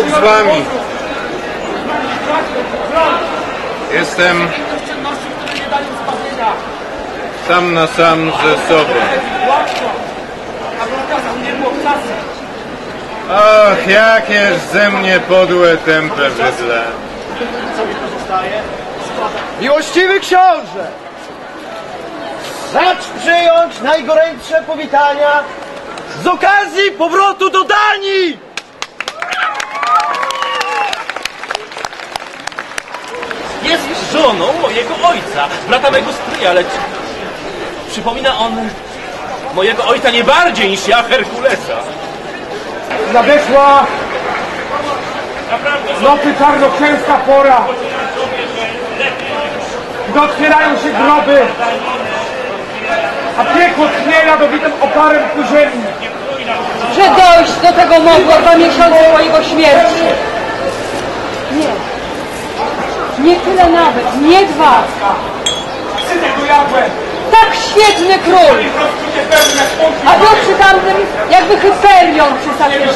z wami. Jestem sam na sam ze sobą. Och, jakież ze mnie podłe tępe bydle. Miłościwy książę! Racz przyjąć najgorętsze powitania z okazji powrotu do Danii! Jest żoną mojego ojca, brata mego stryja, lecz przypomina on mojego ojca nie bardziej niż ja Herkulesa. Nadeszła nocy czarnoksięska pora. Gdy otwierają się groby, a piekło tnie jadowitym oparem ku ziemi. że dojść do tego mogło dwa miesiące po jego śmierci. Nie. Nie tyle nawet, nie dwa. Tak świetny król. A był przy tamtym jakby hyperion przy Safirze.